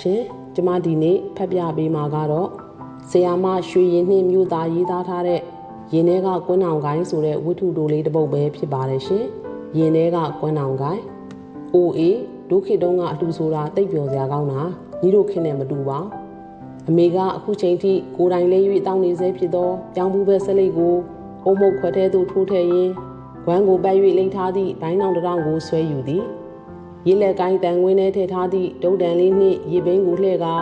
ရှင်ကျမဒီနေ့ဖတ်ပြပေးမှာကတော့ဆရာမရွှေရင်နှင်းမြို့သားရေးသားထားတဲ့ရင်ထဲကကွန်းအောင်ကိုင်းဆိုတဲ့ဝတ္ထုတိုလေးတစ်ပုဒ်ပဲဖြစ်ပါတယ်ရှင်ရင်ထဲကကွန်းအောင်ကိုင်းအိုအေဒုခေတုံးကအလှဆိုတာတိတ်ပျော်စရာကောင်းတာညီတို့ခင်နဲ့မတူပါအမေကအခုချိန်ထိကိုယ်တိုင်လေး၍တောင်းနေဆဲဖြစ်သောပြောင်းဘူးပဲဆက်လိပ်ကိုအုံမုတ်ခွက်ထဲသို့ထိုးထည့်ရင်းဝမ်းကိုပတ်၍လိမ့်ထားသည့်ဘိုင်းတော်တောင်ကိုဆွဲယူသည် ရေလက်ကိုင်းတန်ငွင်းထဲထည့်ထားသည့်ဒုံတန်လေးနှင့်ရေဘိန်းကိုလှဲ့ကာ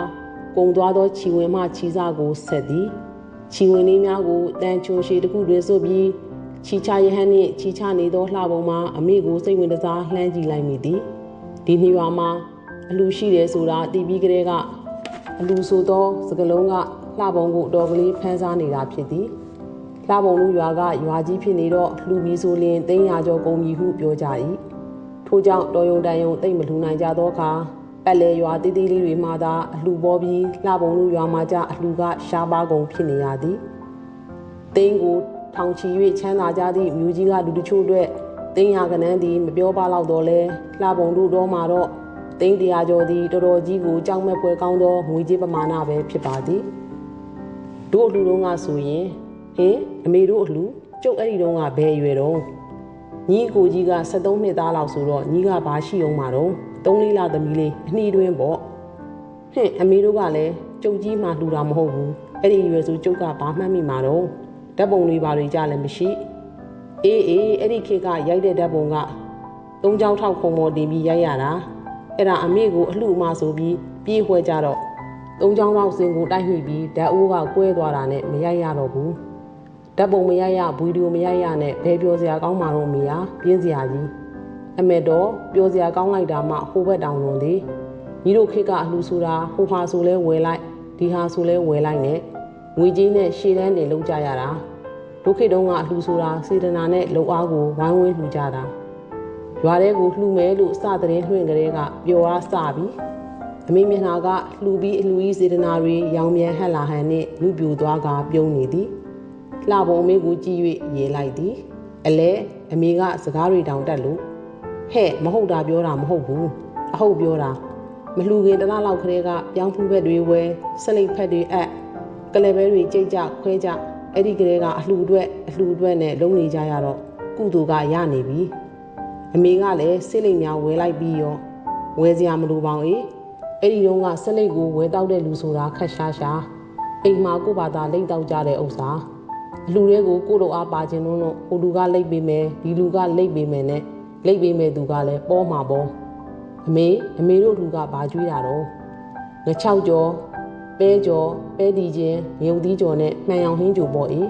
ကုံသွားသောခြီဝင်မှခြီစားကိုဆက်သည်ခြီဝင်လေးများကိုတန်ချုံရှည်တစ်ခုတွင်စွပ်ပြီးခြီချရဟန်းနှင့်ခြီချနေသောလှပုံမှာအမိကိုစိတ်ဝင်စားလှမ်းကြည့်လိုက်မိသည်ဒီနေ့ရွာမှာအလူရှိတယ်ဆိုတာတီးပြီးကလေးကအလူဆိုသောစကလုံးကလှပုံကိုအတော်ကလေးဖန်းစားနေတာဖြစ်သည်လှပုံလူရွာကရွာကြီးဖြစ်နေတော့လှူပြီးဆိုလင်တင်းရာကျော်ကုန်ပြီဟုပြောကြ၏ ထို့ကြောင့်တော်ယုံတန်ယုံတိတ်မလှူနိုင်ကြသောအခါပတ်လေရွာတီးတီးလေးတွေမှသာအလှပေါ်ပြီးလှပုံလူရွာမှာကြအလှကရှားပါကုန်ဖြစ်နေရသည်တင်းကိုထောင်ချီ၍ချမ်းသာကြသည့်မြူကြီးကလူတချို့အတွက်တင်းရကနန်းသည်မပြောပါတော့တော့လဲလှပုံတို့တော့မှာတော့တင်းတရာကျော်သည်တော်တော်ကြီးကိုကြောက်မဲ့ပွဲကောင်းသောငွေကြေးပမာဏပဲဖြစ်ပါသည်တို့အလှလုံးကဆိုရင်ဟင်အမေတို့အလှကျုပ်အဲ့ဒီတုန်းကဘယ်အရွယ်တော့ ညီကိုကြီးက73နှစ်သားလောက်ဆိုတော့ညီကဘာရှိအောင်မှာတော့3လေးလသမီးလေးအနှီးတွင်းပေါ့ဟင်အမေတို့ကလည်းကျုပ်ကြီးမှလှူတာမဟုတ်ဘူးအဲ့ဒီရွယ်ဆိုကျုပ်ကဘာမှတ်မိမှာတော့ဓာတ်ပုံလေးပါတွေကြလည်းမရှိအေးအေးအဲ့ဒီခေတ်ကရိုက်တဲ့ဓာတ်ပုံကသုံးချောင်းထောက်ခုံပေါ်တင်ပြီးရိုက်ရတာအဲ့ဒါအမေကိုအလှအမဆိုပြီးပြေးခွဲကြတော့သုံးချောင်းထောက်စင်ကိုတိုက်မိပြီးဓာတ်အိုးကကွဲသွားတာနဲ့မရိုက်ရတော့ဘူး ဓာတ်ပုံမရိုက်ရဗီဒီယိုမရိုက်ရနဲ့ဘယ်ပြောစရာကောင်းမှာတော့မေယာပြင်းစရာကြီးအမေတော့ပြောစရာကောင်းလိုက်တာမှဟိုဘက်တောင်လွန်သေးညီတို့ခေတ်ကအလှဆိုတာဟိုဟာဆိုလဲဝယ်လိုက်ဒီဟာဆိုလဲဝယ်လိုက်နဲ့ငွေကြီးနဲ့ရှည်တန်းနေလုံးကြရတာဒုက္ခတုံးကအလှဆိုတာစေတနာနဲ့လုံအားကိုဝိုင်းဝန်းလှူကြတာရွာထဲကိုလှူမဲလို့စတဲ့လွှင့်ကလေးကပျော်အားစပြီးအမေမျက်နှာကလှူပြီးအလှူကြီးစေတနာတွေရောင်မြန်ဟက်လာဟန်နဲ့လူပြိုသွားကပြုံးနေသည် လှပုံအမေကိုကြည့်၍ရေလိုက်သည်အလဲအမေကစကားတွေတောင်တက်လို့ဟဲ့မဟုတ်တာပြောတာမဟုတ်ဘူးအဟုတ်ပြောတာမလှူခင်တလားလောက်ခရဲကပြောင်းဖူးဘက်တွေဝဲစလိတ်ဖက်တွေအပ်ကလဘဲတွေကြိတ်ကြခွဲကြအဲ့ဒီကလေးကအလှူအတွက်အလှူအတွက်နဲ့လုံးနေကြရတော့ကုသိုလ်ကရနေပြီအမေကလည်းစစ်လိတ်များဝဲလိုက်ပြီးရောဝဲစရာမလိုပါဘူးအေးအဲ့ဒီတုန်းကစလိတ်ကိုဝဲတောက်တဲ့လူဆိုတာခက်ရှားရှားအိမ်မှာကိုဘာသာလိမ့်တောက်ကြတဲ့ဥစ္စာအ လှူတွေကိုကိုလိုအားပါခြင်းလို့ဟိုလူကလိမ့်ပေးမယ်ဒီလူကလိမ့်ပေးမယ်နဲ့လိမ့်ပေးမယ်သူကလည်းပေါ်မှာပေါ်အမေအမေတို့လူကဘာကြွေးတာတော့ငချောက်ကျော်ပဲကျော်ပဲဒီချင်းမြုပ်သီးကျော်နဲ့မှန်ရောင်ဟင်းကြိုပေါ့အေး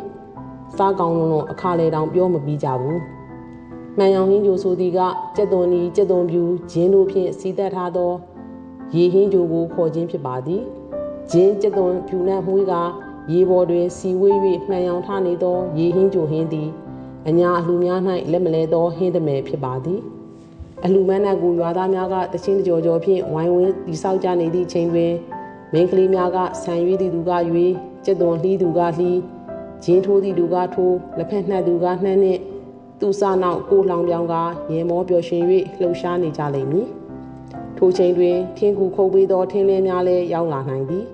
စားကောင်းလုံးအခါလေတောင်ပြောမပြီးကြဘူးမှန်ရောင်ဟင်းကြိုဆိုသည်ကကြက်သွန်နီကြက်သွန်ပြူဂျင်းတို့ဖြင့်စီးသက်ထားသောရေဟင်းကြိုကိုခေါ်ခြင်းဖြစ်ပါသည်ဂျင်းကြက်သွန်ပြူနှံ့မှုက ရေပေါ်တွင်စီဝေး၍မှန်ရောင်ထားနေသောရေဟင်းကြိုဟင်းသည်အညာအလှများ၌လက်မလဲသောဟင်းတမယ်ဖြစ်ပါသည်အလှမန်းနတ်ကိုရွာသားများကတချင်းကြော်ကြော်ဖြင့်ဝိုင်းဝန်းတိဆောက်ကြနေသည့်ချိန်တွင်မင်းကလေးများကဆံရွေးသည့်သူကရွေးကြက်သွန်လှီးသူကလှီးဂျင်းထိုးသည့်သူကထိုးလက်ဖက်နှက်သူကနှက်နှင့်သူ့စားနောက်ကိုလောင်ပြောင်ကရေမောပျော်ရွှင်၍လှုပ်ရှားနေကြလိမ့်မည်ထိုချိန်တွင်ထင်းကူခုတ်ပေးသောထင်းလင်းများလည်းရောက်လာနိုင်သည်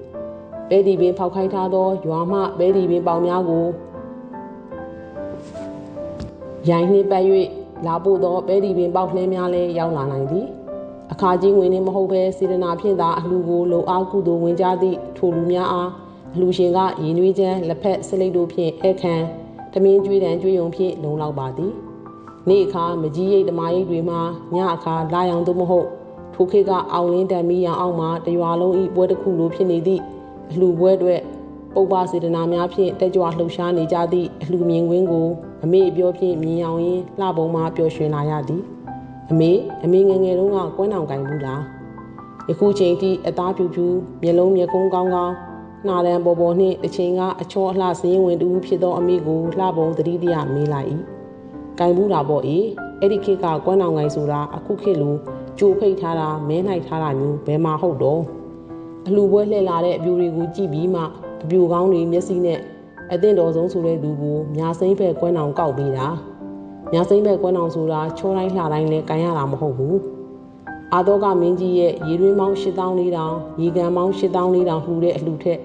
ဘဲဒီပင်ဖောက်ခိုင်းထားသောရွာမှဘဲဒီပင်ပေါင်များကိုရိုင်းနှင်းပတ်၍လာပို့သောဘဲဒီပင်ပေါက်လှင်းများလည်းရောက်လာနိုင်သည်အခါကြီးဝင်နေမဟုတ်ဘဲစေတနာဖြင့်သာအလှကိုလုံအားကုသိုလ်ဝင်ကြသည့်ထိုလူများအားအလှရှင်ကရင်နွေးချမ်းလက်ဖက်စလိတ်တို့ဖြင့်အခမ်းတမင်းကျွေးတံကျွေးုံဖြင့်လုံလောက်ပါသည်နေ့အခါမကြီးရိတ်တမာရိတ်တွေမှာညအခါလာရောင်သို့မဟုတ်ထိုခေတ်ကအောင်လင်းတံမီးရောင်အောက်မှာတရွာလုံးဤပွဲတစ်ခုလိုဖြစ်နေသည့် အလှပွဲအတွက်ပုပ္ပစေတနာများဖြင့်တက်ကြွလှုပ်ရှားနေကြသည့်အလှမြင်ကွင်းကိုအမေအပြောဖြင့်မြင်အောင်ရင်လှပုံမှာပျော်ရွှင်လာရသည်အမေအမေငယ်ငယ်တုန်းကကွမ်းတောင်ကင်ဘူးလားယခုချိန်ထိအသားဖြူဖြူမျက်လုံးမျက်ခုံးကောင်းကောင်းနှာရန်ပေါ်ပေါ်နှင့်တစ်ချိန်ကအချောအလှစင်းဝင်တူဖြစ်သောအမိကိုလှပုံတတိတရမေးလိုက်၏ကင်ဘူးတာပေါ့အေးအဲ့ဒီခေတ်ကကွမ်းတောင်ကင်ဆိုတာအခုခေတ်လိုကြိုဖိတ်ထားတာမဲနိုင်ထားတာမျိုးဘယ်မှာဟုတ်တော့ အလှပွဲလှည့်လာတဲ့အပြူတွေကိုကြည့်ပြီးမှအပြူကောင်းတွေမျက်စိနဲ့အသင့်တော်ဆုံးဆိုတဲ့သူကိုညာစိမ့်ဖက်ကွမ်းတောင်ကောက်ပေးတာညာစိမ့်ဘက်ကွမ်းအောင်ဆိုတာချောတိုင်းလှတိုင်းလဲကန်ရတာမဟုတ်ဘူးအာတော့ကမင်းကြီးရဲ့ရေတွင်းပေါင်း8400ရေကန်ပေါင်း8400လှူတဲ့အလှူထက်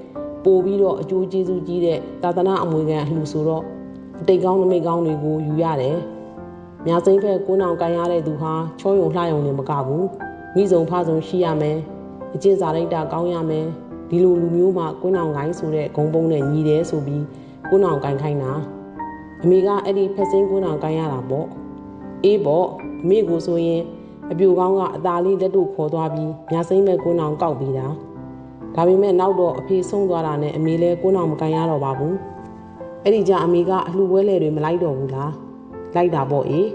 ပိုပြီးတော့အကျိုးကျေးဇူးကြီးတဲ့သာသနာအမွေခံအလှူဆိုတော့အတိတ်ကောင်းနမိတ်ကောင်းတွေကိုယူရတယ်။မြာစိမ့်ဖက်ကိုးနောင်ကန်ရတဲ့သူဟာချောယုံလှယုံနေမကဘူး။မိဆုံးဖဆုံးရှိရမယ်။ အကျင့်စာရိတ္တကောင်းရမယ်။ဒီလိုလူမျိုးမှကိုးနောင်ကိုင်းဆိုတဲ့ဂုံပုံးနဲ့ညီတယ်ဆိုပြီးကိုးနောင်ကိုင်းခိုင်းတာ။အမေကအဲ့ဒီဖက်စင်းကိုးနောင်ကိုင်းရတာပေါ့။အေးပေါ့အမေကိုဆိုရင်အပြူကောင်းကအသာလေးလက်တို့ခေါ်သွားပြီးမြစိမ့်မဲ့ကိုးနောင်ကောက်ပြီးတာဒါပေမဲ့နောက်တော့အဖေဆုံးသွားတာနဲ့အမေလည်းကိုးနောင်မကန်ရတော့ပါဘူးအဲ့ဒီကြအမေကအလှပွဲလေတွေမလိုက်တော့ဘူးလားလိုက်တာပေါ့အေး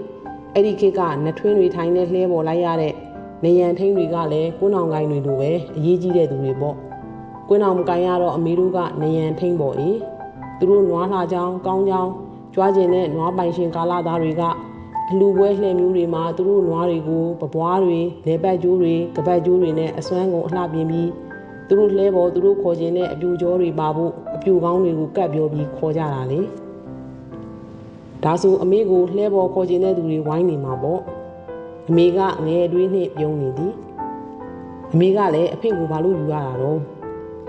အဲ့ဒီခေတ်ကနထွင်းတွေထိုင်နေလှဲပေါ်လိုက်ရတဲ့ နေရန်ထိန်တွေကလည်းကိုးနောင်ကိုင်းတွေလိုပဲအရေးကြီးတဲ့သူတွေပေါ့ကိုးနောင်မကန်ရတော့အမေတို့ကနေရန်ထိန်ပေါ့အေးသူတို့နွားလှချောင်းကောင်းချောင်းကြွားကျင်တဲ့နွားပိုင်ရှင်ကာလာသားတွေကအလူပွဲလှည့်မျိုးတွေမှာသူတို့နွားတွေကိုပပွားတွေလေပတ်ကျိုးတွေကပတ်ကျိုးတွေနဲ့အစွမ်းကုန်အလှပြင်းပြီးသူတို့လှဲပေါ်သူတို့ခေါ်ခြင်းတဲ့အပြူကြောတွေပါဖို့အပြူကောင်းတွေကိုကတ်ပြောပြီးခေါ်ကြတာလေဒါဆိုအမေကိုလှဲပေါ်ခေါ်ခြင်းတဲ့သူတွေဝိုင်းနေမှာပေါ့ အမေကငယ်တွေးနှင့်ပြုံးနေသည်အမေကလည်းအဖေကိုဘာလို့ယူရတာတော့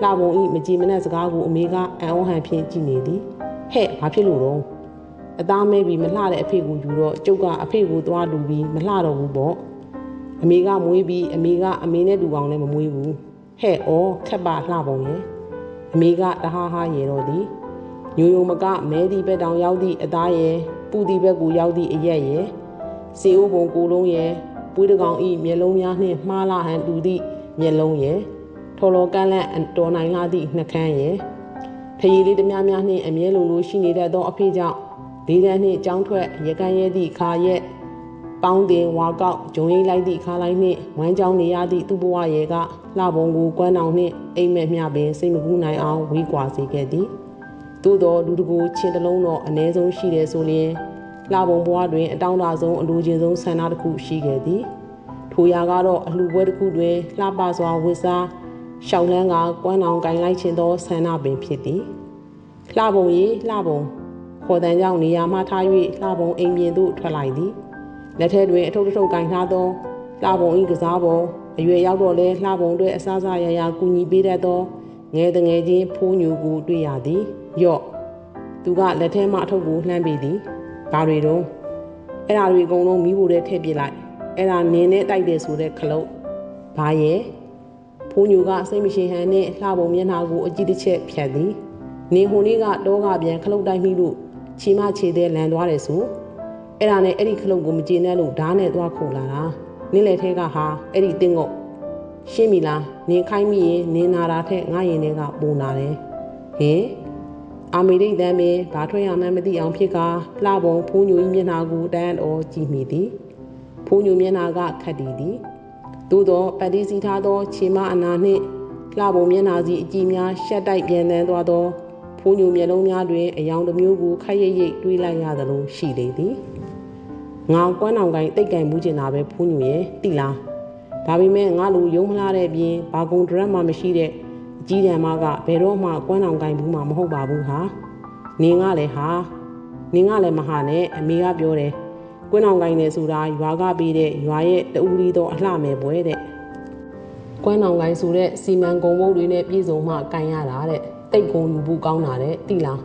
လှပုံဤမကြည်မနဲ့စကားကိုအမေကအံ့ဩဟန်ဖြင့်ကြည်နေသည်ဟဲ့ဘာဖြစ်လို့တော့အသားမဲပြီးမလှတဲ့အဖေကိုယူတော့ကျုပ်ကအဖေကိုသွားလူပြီးမလှတော့ဘူးပေါ့အမေကမွေးပြီးအမေကအမေနဲ့တူကောင်လည်းမမွေးဘူးဟဲ့ဩခက်ပါလှပုံရဲ့အမေကတဟားဟားရေတော့သည်ညိုယုံမကမဲဒီဘက်တောင်ရောက်သည့်အသားရဲ့ပူဒီဘက်ကိုရောက်သည့်အရက်ရဲ့ စေအိုးပုံကိုလုံးရဲ့ပွေးတကောင်ဤမျက်လုံးများနှင့်မှားလာဟန်တူသည့်မျက်လုံးရဲ့ထော်လော်ကန်းလန့်တော်နိုင်လာသည့်နှကန်းရဲ့ဖရီလေးတများများနှင့်အမြဲလိုလိုရှိနေတတ်သောအဖေကြောင့်လေးတန်းနှင့်ကြောင်းထွက်ရကန်ရဲသည့်ခါရဲ့ပေါင်းတင်ဝါကောက်ဂျုံရိမ့်လိုက်သည့်ခါလိုက်နှင့်ဝမ်းကြောင်းနေရသည့်သူ့ဘဝရဲ့ကလှပုံကိုကွမ်းအောင်နှင့်အိမ်မက်မျှပင်စိတ်မကူးနိုင်အောင်ဝေးကွာစေခဲ့သည်သို့သောလူတကူချင်းတလုံးတော့အ ਨੇ ဆုံးရှိတယ်ဆိုလျင် လှပုံဘဝတွင်အတောင်းတဆုံးအလိုချင်ဆုံးဆန္ဒတစ်ခုရှိခဲ့သည်ထိုရာကတော့အလှပွဲတစ်ခုတွင်လှပစွာဝစ်စားရှောင်းလန်းကကွမ်းအောင်ကင်လိုက်ခြင်းသောဆန္ဒပင်ဖြစ်သည်လှပုံရီလှပုံခေါ်တန်ကြောင့်နေရာမှထား၍လှပုံအိမ်ပြင်သို့ထွက်လိုက်သည်လက်ထဲတွင်အထုပ်ထုပ်ကင်ထားသောလှပုံ၏ကစားပေါ်အရွယ်ရောက်တော့လဲလှပုံတွေအစားစားရရကူညီပေးတတ်သောငယ်တငယ်ချင်းဖိုးညူကိုတွေ့ရသည်ယော့သူကလက်ထဲမှအထုပ်ကိုလှမ်းပေးသည် ဘာတွေတော့အဲ့ဓာတွေအကုန်လုံးမိဖို့တဲ့ထည့်ပြလိုက်အဲ့ဒါနင်းနဲ့တိုက်တယ်ဆိုတဲ့ခလုတ်ဘာရဲ့ဖိုးညူကစိတ်မရှိဟန်နဲ့လှပုံမျက်နှာကိုအကြည့်တစ်ချက်ဖြတ်သည်နေဟိုနေ့ကတော့ကပြန်ခလုတ်တိုက်မိလို့ချီမချေတဲ့လန်သွားတယ်ဆိုအဲ့ဒါနဲ့အဲ့ဒီခလုတ်ကိုမကျေနပ်လို့ဓာတ်နဲ့သွားခုန်လာတာနင်းလေထဲကဟာအဲ့ဒီတင်းကိုရှင်းပြီလားနင်းခိုင်းမိရင်နင်းနာတာထက်ငါရင်တွေကပုံနာတယ်ဟင် အာမေရိတ်တမ်းပင်ဘာထွက်ရမှန်းမသိအောင်ဖြစ်ကလှပုံဖိုးညိုကြီးမျက်နှာကိုတန်းတော်ကြည့်မိသည်ဖိုးညိုမျက်နှာကခတ်တည်သည်သို့သောပတ်တိစီထားသောခြေမအနာနှင့်လှပုံမျက်နှာစီအကြည့်များရှက်တိုက်ပြန်တန်းသွားသောဖိုးညိုမျက်လုံးများတွင်အယောင်တစ်မျိုးကိုခက်ရိပ်ရိပ်တွေးလိုက်ရသလိုရှိလေသည်ငေါကွမ်းအောင်ကိုင်းတိတ်ကင်မှုကျင်တာပဲဖိုးညိုရဲ့တိလားဒါပေမဲ့ငါလူယုံမလားတဲ့အပြင်ဘာကုံဒရက်မှမရှိတဲ့အ ကြီးတန်းမကဘယ်တော့မှကွမ်းအောင်ကိုင်းဘူးမှမဟုတ်ပါဘူးဟာနင်းကလည်းဟာနင်းကလည်းမဟာနဲ့အမေကပြောတယ်ကွမ်းအောင်ကိုင်းနေဆိုတာရွာကပေးတဲ့ရွာရဲ့တူရီတော့အလှမယ်ပွဲတဲ့ကွမ်းအောင်ကိုင်းဆိုတဲ့စီမံကုံမုတ်တွေနဲ့ပြည်စုံမှကိုင်းရတာတဲ့တိတ်ကုံယူဖို့ကောင်းတာတဲ့တိလား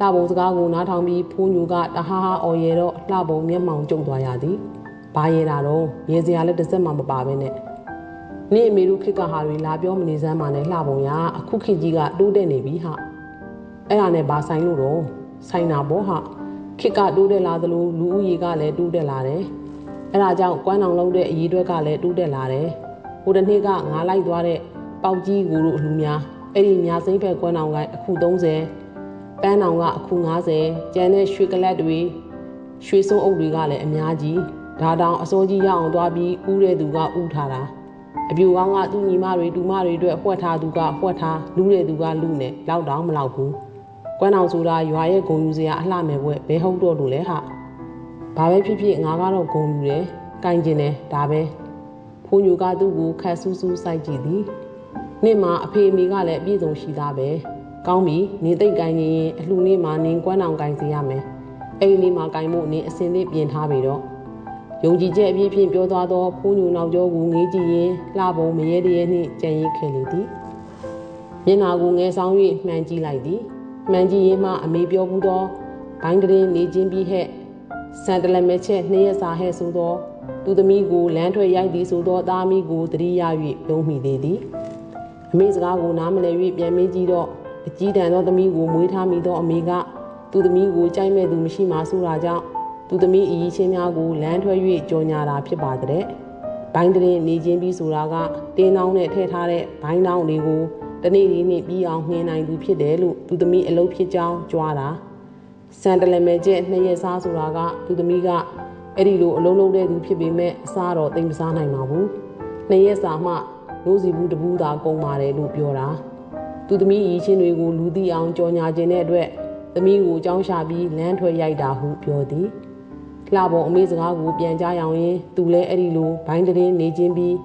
လှပုံစကားကိုနားထောင်ပြီးဖိုးညူကတဟားဟာအော်ရဲတော့လှပုံမျက်မှောင်ကျုံသွားရသည်ဘာရဲတာတော့ရေစရာလည်းတစ်စက်မှမပါဘဲနဲ့ နင့်အမေတို့ခေတ်ကဟာတွေလာပြောမနေစမ်းပါနဲ့လှပုံရအခုခေတ်ကြီးကတိုးတက်နေပြီဟာအဲ့ဒါနဲ့ဘာဆိုင်လို့တော့ဆိုင်တာပေါ့ဟာခေတ်ကတိုးတက်လာသလိုလူဦးရေကလည်းတိုးတက်လာတယ်အဲ့ဒါကြောင့်ကွမ်းအောင်လုံးတဲ့အရေးအတွက်ကလည်းတိုးတက်လာတယ်ဟိုတစ်နေ့ကငါလိုက်သွားတဲ့ပေါက်ကြီးကိုတို့လူများအဲ့ဒီညာစိမ့်ဘက်ကွမ်းအောင်ကအခု30ပန်းအောင်ကအခု90ကျန်တဲ့ရွှေကလတ်တွေရွှေစုံအုပ်တွေကလည်းအများကြီးဒါတောင်အစိုးကြီးရအောင်သွားပြီးဥတဲ့သူကဥထားတာ အပြူကောင်းကသူ့ညီမတွေတူမတွေအတွက်ဖွက်ထားသူကဖွက်ထားလူတဲ့သူကလူနဲ့လောက်တောင်မလောက်ဘူးကွမ်းအောင်ဆိုတာရွာရဲ့ဂုံယူစရာအလှမယ်ဘွဲ့ဘဲဟုတ်တော့လို့လဲဟာဘာပဲဖြစ်ဖြစ်ငါကတော့ဂုံယူတယ်ကင်ကျင်တယ်ဒါပဲဖိုးညူကသူ့ကိုခတ်ဆူးဆူးစိုက်ကြည့်သည်နေ့မှာအဖေအမေကလည်းအပြည့်စုံရှိသားပဲကောင်းပြီနေသိပ်ကိုင်းရင်အလှနေ့မှာနင်းကွမ်းအောင်ကိုင်းစီရမယ်အိမ်လေးမှာကိုင်းဖို့နင်းအစင်လေးပြင်ထားပြီတော့ ယုံကြည်ချက်အပြည့်ဖြင့်ပြောသွားသောဖုံးညူနောက်ကျောကိုငေးကြည့်ရင်လှပုံမရဲတရဲနှင့်ကြံရစ်ခဲ့လေသည်မျက်နာကိုငဲဆောင်၍မှန်ကြည့်လိုက်သည်မှန်ကြည့်ရင်မှအမေပြောဘူးသောဘိုင်းတရင်နေချင်းပြီးဟဲ့စံတလမဲချက်နှစ်ရက်စာဟဲ့ဆိုသောသူသမီးကိုလမ်းထွက်ရိုက်သည်ဆိုသောသားမီးကိုတတိယ၍ပြုံးမိသေးသည်အမေစကားကိုနားမလည်၍ပြန်မေးကြည့်တော့အကြီးတန်းသောသမီးကိုမွေးထားမိသောအမေကသူသမီးကိုကြိုက်မဲ့သူမရှိမှဆိုတာကြောင့် သူသမီးအကြီးချင်းများကိုလမ်းထွက်၍ကြော်ညာတာဖြစ်ပါတဲ့။ဘိုင်းတဲ့နေချင်းပြီးဆိုတာကတင်းနှောင်းနဲ့ထည့်ထားတဲ့ဘိုင်းနှောင်းတွေကိုတနေ့လေးနဲ့ပြီးအောင်နှင်းနိုင်သူဖြစ်တယ်လို့သူသမီးအလုပ်ဖြစ်ကြောင်းကြွားတာ။စံတလမဲကျက်နှစ်ရက်စားဆိုတာကသူသမီးကအဲ့ဒီလိုအလုံးလုံးတဲ့သူဖြစ်ပေမဲ့အစားတော့တိမ်မစားနိုင်ပါဘူး။နှစ်ရက်စာမှလို့စီဘူးတဘူးသာကုန်ပါတယ်လို့ပြောတာ။သူသမီးရီချင်းတွေကိုလူသိအောင်ကြော်ညာခြင်းတဲ့အတွက်သမီးကိုကြောင်းရှာပြီးလမ်းထွက်ရိုက်တာဟုပြောသည်။ လှပုံအမေစကားကိုပြန်ကြားရောင်ရင်သူလည်းအဲ့ဒီလိုဘိုင်းတရင်နေချင်းပြီး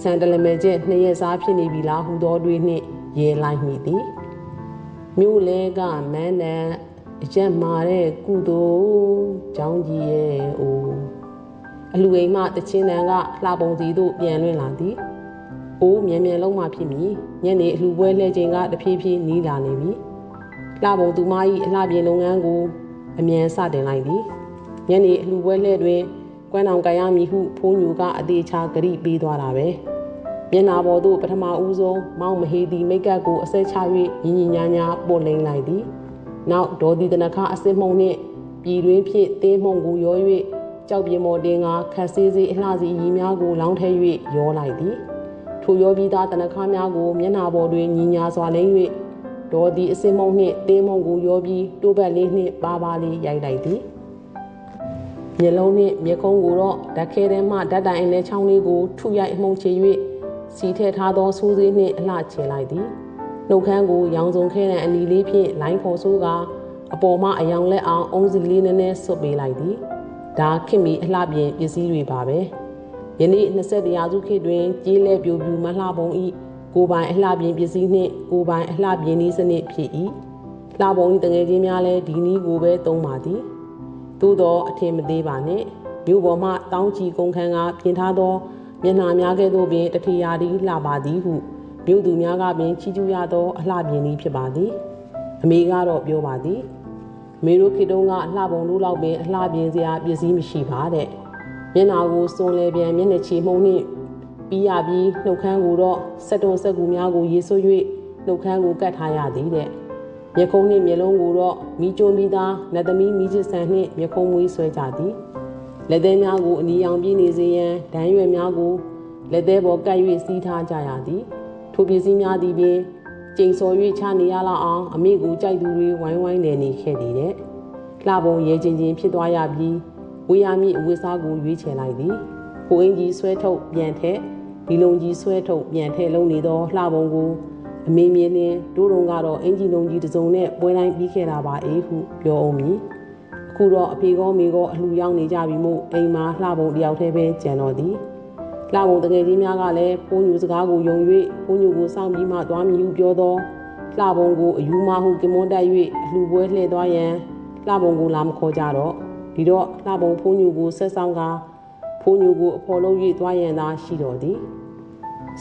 စံတလမဲကျက်နှစ်ရက်စားဖြစ်နေပြီလားဟူသောတွေနှင့်ရဲလိုက်မိသည်မြို့လဲကမန်းတန်အကျက်မာတဲ့ကုသိုလ်ကြောင်းကြီးရဲ့အိုအလူအိမ်မှတချင်းတန်ကလှပုံစီသို့ပြန်လွင်လာသည်အိုးမြန်မြန်လုံးမှဖြစ်မည်ညနေအလှပွဲလှည့်ချိန်ကတဖြည်းဖြည်းနီးလာနေပြီလှပုံသူမ၏အလှပြင်လုပ်ငန်းကိုအမြန်စတင်လိုက်သည် ညနေအလှပွဲလှည့်တွင်ကွမ်းအောင်ကြရမည်ဟုဖိုးညူကအသေးချာဂရိပေးသွားတာပဲမျက်နာပေါ်သို့ပထမဦးဆုံးမောင်မဟေသည်မိတ်ကပ်ကိုအဆက်ချ၍ညီညီညာညာပို့လိမ့်လိုက်သည်နောက်ဒေါ်ဒီတနခအစစ်မှုန်နှင့်ပြည်တွင်းဖြစ်သေးမှုန်ကိုရော၍ကြောက်ပြေမော်တင်ကခက်ဆေးစေးအလှစီရီများကိုလောင်းထဲ၍ရောလိုက်သည်ထိုရောပြီးသားတနခများကိုမျက်နာပေါ်တွင်ညီညာစွာလိမ့်၍ဒေါ်ဒီအစစ်မှုန်နှင့်သေးမှုန်ကိုရောပြီးတိုးဘက်လေးနှင့်ပါပါလေးရိုက်လိုက်သည် မျက်လုံးနှင့်မျက်ခုံးကိုတော့ဓာတ်ခဲထဲမှဓာတ်တိုင်အလဲချောင်းလေးကိုထုရိုက်အမှုန်ချေ၍စီထည့်ထားသောဆိုးစေးနှင့်အလှချေလိုက်သည်နှုတ်ခမ်းကိုရောင်စုံခဲတဲ့အနီလေးဖြင့်လိုင်းခေါ်ဆိုးကအပေါ်မှအယောင်လက်အောင်အုံးစီလေးနည်းနည်းဆွတ်ပေးလိုက်သည်ဒါခင်မီအလှပြင်ပစ္စည်းတွေပါပဲယနေ့20ရာစုခေတ်တွင်ကြီးလဲပြိုပြူမလှပုံဤကိုပိုင်အလှပြင်ပစ္စည်းနှင့်ကိုပိုင်အလှပြင်နည်းစနစ်ဖြစ်၏လှပုံဤတငယ်ချင်းများလည်းဒီနည်းကိုပဲသုံးပါသည် သို့တော့အထင်မသေးပါနဲ့မြို့ပေါ်မှတောင်းချီကုန်ခန်းကပြင်ထားသောမျက်နှာများကဲ့သို့ပင်တထေရာသည်လှပါသည်ဟုမြို့သူများကပင်ချီးကျူးရသောအလှပြင်သည်ဖြစ်ပါသည်အမေကတော့ပြောပါသည်မေတို့ခေတုံးကအလှပုံလို့လောက်ပင်အလှပြင်စရာပစ္စည်းမရှိပါတဲ့မျက်နှာကိုစွန်လဲပြန်မျက်နှာချီမှုံနှင့်ပြီးရပြီးနှုတ်ခမ်းကိုတော့စက်တုံစက်ကူများကိုရေဆွ၍နှုတ်ခမ်းကိုကတ်ထားရသည်တဲ့ မျက်ခုံးနှင့်မျက်လုံးကိုတော့မိကျုံပြီးသားနတ်သမီးမိချစ်ဆန်နှင့်မျက်ခုံးမွေးဆွဲကြသည်လက်သေးများကိုအနီရောင်ပြည့်နေစေရန်ဒန်းရွယ်များကိုလက်သေးပေါ်ကပ်၍စီးထားကြရသည်ထိုပစ္စည်းများသည်ပင်ကျိန်စော်၍ချနေရလောက်အောင်အမိကိုကြိုက်သူတွေဝိုင်းဝိုင်းနေနေခဲ့သည်တဲ့လှပုံရဲချင်းချင်းဖြစ်သွားရပြီးဝေးရမည့်အဝတ်စားကိုရွေးချယ်လိုက်သည်ကိုအင်းကြီးဆွဲထုတ်ပြန်ထက်ဒီလုံကြီးဆွဲထုတ်ပြန်ထက်လုံးနေသောလှပုံကို အမေမြင်လင်းတို့တုံကတော့အင်ဂျီလုံးကြီးတစ်စုံနဲ့ပွဲတိုင်းပြီးခဲ့တာပါအေးဟုပြောအောင်မည်အခုတော့အဖေကောမေကောအလှရောက်နေကြပြီမို့အိမ်မှာလှပုံတယောက်တည်းပဲကြံတော်သည်လှပုံတကယ်ကြီးများကလည်းဖိုးညူစကားကိုယုံ၍ဖိုးညူကိုစောင့်ပြီးမှသွားမည်ဟုပြောသောလှပုံကိုအယူမဟုကမွန်တက်၍အလှပွဲလှည့်သွားရန်လှပုံကိုလာမခေါ်ကြတော့ဒီတော့လှပုံဖိုးညူကိုဆက်ဆောင်ကဖိုးညူကိုအဖော်လုပ်၍သွားရန်သာရှိတော်သည်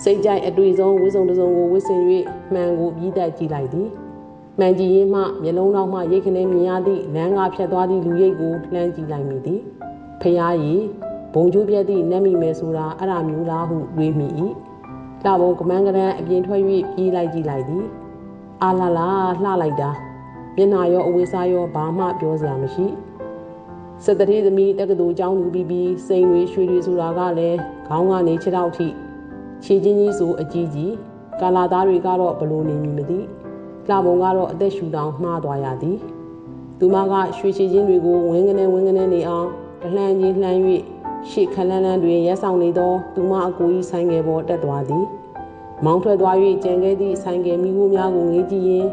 စိတ်ကြိုက်အတွေ့ဆုံးဝိစုံတစုံကိုဝစ်စင်၍မှန်ကိုပြီးတက်ကြည့်လိုက်သည်မှန်ကြည့်ရင်မှမျက်လုံးတော်မှရိတ်ခနဲမြင်ရသည့်လမ်းကဖြတ်သွားသည့်လူရိတ်ကိုလှမ်းကြည့်လိုက်မိသည်ဖျားရည်ဘုံကျိုးပြက်သည့်နတ်မိမယ်ဆိုတာအဲ့ဒါမျိုးလားဟုတွေးမိ၏လှဘုံကမန်းကရန်အပြင်ထွက်၍ပြေးလိုက်ကြည့်လိုက်သည်အာလာလာလှလိုက်တာမျက်နာရောအဝေးစားရောဘာမှပြောစရာမရှိစက်တတိသမီးတက္ကသိုလ်ကျောင်းသူပြီးပြီးစိန်တွေရွှေတွေဆိုတာကလည်းခေါင်းကနေခြေထောက်ထိ ခြေချင်းကြီးဆိုအကြီးကြီးကာလာသားတွေကတော့ဘလို့နေမည်မသိလှပုံကတော့အသက်ရှူတောင်မှားသွားရသည်သူမကရွှေချီချင်းတွေကိုဝင်းကနေဝင်းကနေနေအောင်တလှမ်းကြီးလှမ်း၍ရှေ့ခလန်းလန်းတွင်ရက်ဆောင်နေသောသူမအကိုကြီးဆိုင်ငယ်ပေါ်တက်သွားသည်မောင်းထွက်သွား၍ကြံခဲ့သည့်ဆိုင်ငယ်မိခိုးများကိုငေးကြည့်ရင်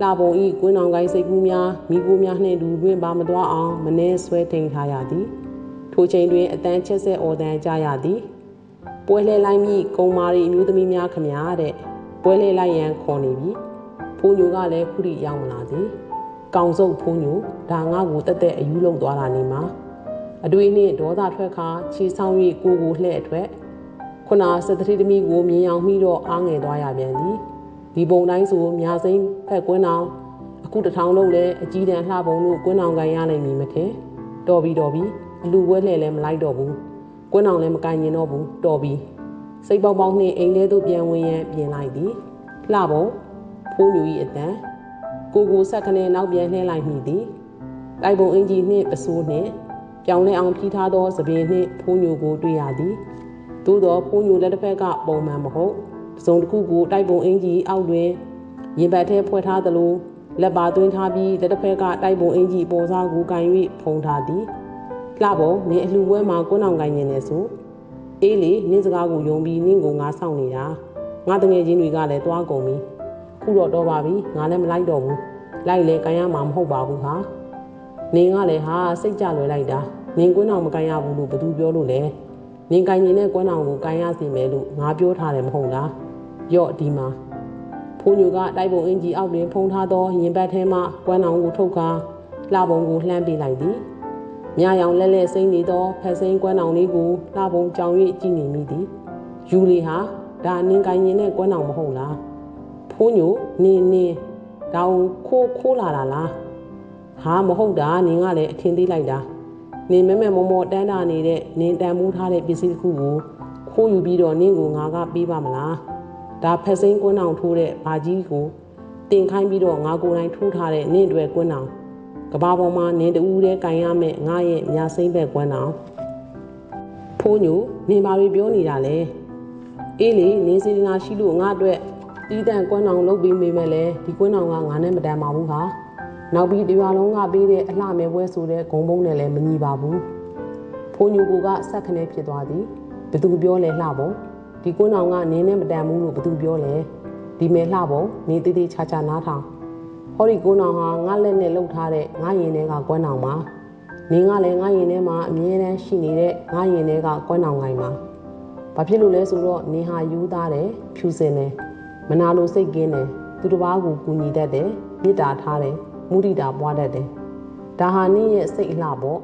လှပုံဤကွင်းအောင်ကိုင်းစိတ်ကူးများမိခိုးများနှင့်တူတွင်ပါမသွားအောင်မနှဲဆွဲထိန်ထားရသည်ထိုချိန်တွင်အတန်းချက်ဆက်အော်တန်းကြရသည် ပွဲလဲလိုက်မိကုံမာရီအမျိုးသမီးများခမရတဲ့ပွဲလဲလိုက်ရန်ခေါ်နေပြီဖိုးညိုကလည်းခုထိရောက်မလာသေးကောင်စုပ်ဖိုးညိုဒါငါ့ကိုတက်တက်အယူလုံးသွားတာနေမှာအတွေ့နှင့်ဒေါသထွက်ခါခြေဆောင်၍ကိုကိုလှဲ့အထွက်ခုနစတတိသမီးကိုမြင်အောင်မိတော့အားငယ်သွားရပြန်သည်ဒီပုံတိုင်းဆိုမြာစိမ့်ဖက်ကွင်းအောင်အခုတထောင်လုံးလဲအကြီးတန်းလှပုံတို့ကွင်းအောင်ကန်ရနိုင်မည်မထင်တော်ပြီတော်ပြီအလူပွဲလှဲ့လဲမလိုက်တော့ဘူး ကွင်းအောင်လဲမကင်ရင်တော့ဘူးတော်ပြီစိတ်ပေါက်ပေါက်နှင့်အိမ်ထဲသို့ပြန်ဝင်ရန်ပြင်လိုက်သည်လှပုံဖိုးညူ၏အတန်ကိုကိုဆက်ခနဲ့နောက်ပြန်လှည့်လိုက်မိသည်တိုက်ပုံအင်ကြီးနှင့်ပစိုးနှင့်ပြောင်းလဲအောင်ဖြီးထားသောသပင်နှင့်ဖိုးညူကိုတွေ့ရသည်သို့သောဖိုးညူလက်တစ်ဖက်ကပုံမှန်မဟုတ်ပစုံတစ်ခုကိုတိုက်ပုံအင်ကြီးအောက်တွင်ရင်ဘတ်ထဲဖွဲ့ထားသလိုလက်ပါသွင်းထားပြီးလက်တစ်ဖက်ကတိုက်ပုံအင်ကြီးပေါ်စားကိုကင်၍ဖုံထားသည် လှပုံနေအလှပွဲမှာကွန်းအောင်ကင်နေတယ်ဆိုအေးလေနင်းစကားကိုယုံပြီးနင်းကိုငါဆောင်နေတာငါတငယ်ချင်းတွေကလည်းတွားကုန်ပြီခုတော့တော့ပါပြီငါလည်းမလိုက်တော့ဘူးလိုက်လေကန်ရမှာမဟုတ်ပါဘူးဟာနင်းကလည်းဟာစိတ်ကြလွယ်လိုက်တာနင်းကွန်းအောင်မကန်ရဘူးလို့ဘသူပြောလို့လဲနင်းကန်ရင်နဲ့ကွန်းအောင်ကိုကန်ရစီမယ်လို့ငါပြောထားတယ်မဟုတ်လားယော့ဒီမှာဖိုးညိုကတိုက်ပုံအင်ကြီးအောက်တွင်ဖုံထားသောရင်ဘတ်ထဲမှကွန်းအောင်ကိုထုတ်ကာလှပုံကိုလှမ်းပေးလိုက်သည် မြရောင်လဲလဲစိမ့်နေသောဖက်စိမ်းကွန်းအောင်လေးကိုလှပုံကြောင်၍ကြည့်နေမိသည်ယူလီဟာဒါနင်းကန်ရင်နဲ့ကွန်းအောင်မဟုတ်လားဖိုးညိုနင်းနင်းဒါကိုခိုးခိုးလာတာလားဟာမဟုတ်တာနင်းကလည်းအထင်သေးလိုက်တာနင်းမဲမဲမောမောတန်းတာနေတဲ့နင်းတန်မိုးထားတဲ့ပစ္စည်းတစ်ခုကိုခိုးယူပြီးတော့နင်းကိုငါကပေးပါမလားဒါဖက်စိမ်းကွန်းအောင်ထိုးတဲ့ဘာကြီးကိုတင်ခိုင်းပြီးတော့ငါကိုယ်တိုင်ထိုးထားတဲ့နင်းတွေကွန်းအောင် ကဘာပေါ်မှာနင်းတူးတဲ့ကင်ရမဲ့ငါရဲ့မြာစိမ့်ဘက်ကွန်းအောင်ဖိုးညိုနင်းပါပြီးပြောနေတာလေအေးလေနင်းစေတနာရှိလို့ငါအတွက်တီးတန့်ကွန်းအောင်လုပ်ပြီးမိမဲ့လေဒီကွန်းအောင်ကငါနဲ့မတန်ပါဘူးဟာနောက်ပြီးဒီရွာလုံးကပေးတဲ့အလှမဲ့ပွဲဆိုတဲ့ဂုံပုံးနဲ့လည်းမညီပါဘူးဖိုးညိုကဆက်ခနဲ့ဖြစ်သွားသည်ဘသူပြောလဲလှပုံဒီကွန်းအောင်ကနင်းနဲ့မတန်ဘူးလို့ဘသူပြောလဲဒီမဲ့လှပုံနေတေးသေးချာချာနားထောင် ဟောဒီကွန်းအောင်ဟာငါလက်နဲ့လှုပ်ထားတဲ့ငါရင်ထဲကကွန်းအောင်ပါနင်းကလည်းငါရင်ထဲမှာအမြဲတမ်းရှိနေတဲ့ငါရင်ထဲကကွန်းအောင်ကိုင်းပါဘာဖြစ်လို့လဲဆိုတော့နင်းဟာယူသားတယ်ဖြူစင်တယ်မနာလိုစိတ်ကင်းတယ်သူတစ်ပါးကိုကူညီတတ်တယ်မေတ္တာထားတယ်မုဒိတာပွားတတ်တယ်ဒါဟာနင်းရဲ့စိတ်အလှပေါ့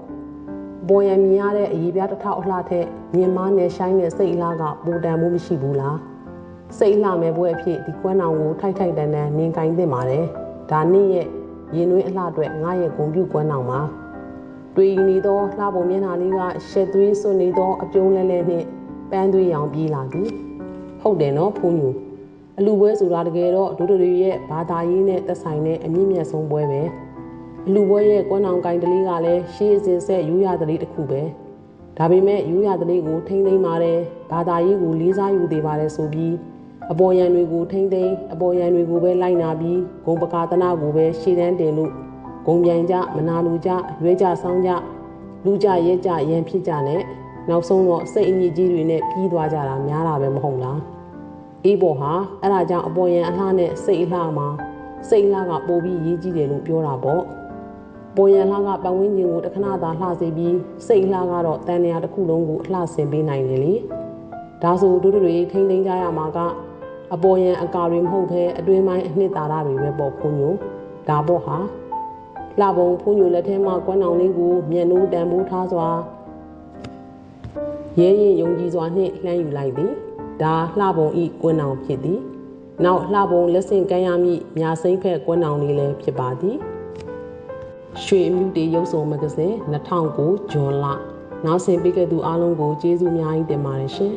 ပေါ်ရမြင်ရတဲ့အရေးပြားတစ်ထောက်အလှထက်မြင်မနဲ့ရှိုင်းတဲ့စိတ်အလှကပိုတန်မှုမရှိဘူးလားစိတ်အလှမဲ့ဘွဲအဖြစ်ဒီကွမ်းအောင်ကိုထိုက်ထိုက်တန်တန်နင်းကင်သင့်ပါတယ် ဒါနင်းရဲ့ရင်သွေးအလှအတွက်ငါရဲ့ဂုံပြုကွမ်းအောင်ပါတွေ့နေသောလှပုံမျက်နှာလေးကရှက်သွေးစွနေသောအပြုံးလဲလဲနှင့်ပန်းသွေးရောင်ပြေးလာသည်ဟုတ်တယ်နော်ဖုန်းညူအလူပွဲဆိုတာတကယ်တော့ဒုဒရီရဲ့ဘာသာရေးနဲ့သက်ဆိုင်တဲ့အမြင့်မြတ်ဆုံးပွဲပဲအလူပွဲရဲ့ကွမ်းအောင်ကိုင်တလေးကလည်းရှေးအစဉ်ဆက်ရိုးရတလေးတစ်ခုပဲဒါပေမဲ့ရိုးရတလေးကိုထိမ့်သိမ့်ပါတယ်ဘာသာရေးကိုလေးစားယူသေးပါတယ်ဆိုပြီး အပေါ်ရန်တွေကိုထိမ့်သိမ့်အပေါ်ရန်တွေကိုပဲလိုက်နာပြီးဂုံပကာသနာကိုပဲရှေ့တန်းတင်လို့ဂုံပြန်ကြမနာလူကြရွဲကြဆောင်းကြလူကြရဲကြရန်ဖြစ်ကြနဲ့နောက်ဆုံးတော့စိတ်အညစ်အကြေးတွေနဲ့ပြီးသွားကြတာများတာပဲမဟုတ်လားအေးပေါ်ဟာအဲ့ဒါကြောင့်အပေါ်ရန်အလှနဲ့စိတ်အလှမှာစိတ်အလှကပိုပြီးရေးကြည့်တယ်လို့ပြောတာပေါ့ပေါ်ရန်လှကပတ်ဝန်းကျင်ကိုတခဏသာလှစေပြီးစိတ်အလှကတော့တန်တရာတစ်ခုလုံးကိုအလှဆင်ပေးနိုင်တယ်လေဒါဆိုတို့တွေထိမ့်သိမ်းကြရမှာက အပေါ်ရန်အကာတွေမဟုတ်ဘဲအတွင်းပိုင်းအနှစ်သာရတွေပဲပေါ့ဖုန်ညိုဒါပေါ့ဟာလှပုံဖုန်ညိုလက်ထဲမှာကွမ်းအောင်လေးကိုမျက်နှိုးတန်ဖိုးထားစွာရဲရင်ယုံကြည်စွာနှင့်လှမ်းယူလိုက်သည်ဒါလှပုံဤကွန်းအောင်ဖြစ်သည်နောက်လှပုံလက်ဆင့်ကမ်းရမည့်ညာစိမ့်ဖက်ကွန်းအောင်လေးလည်းဖြစ်ပါသည်ရွှေအမှုတေရုပ်စုံမဂ္ဂဇင်း2009ဇွန်လနောက်ဆင်ပေးခဲ့သူအားလုံးကိုကျေးဇူးအများကြီးတင်ပါတယ်ရှင်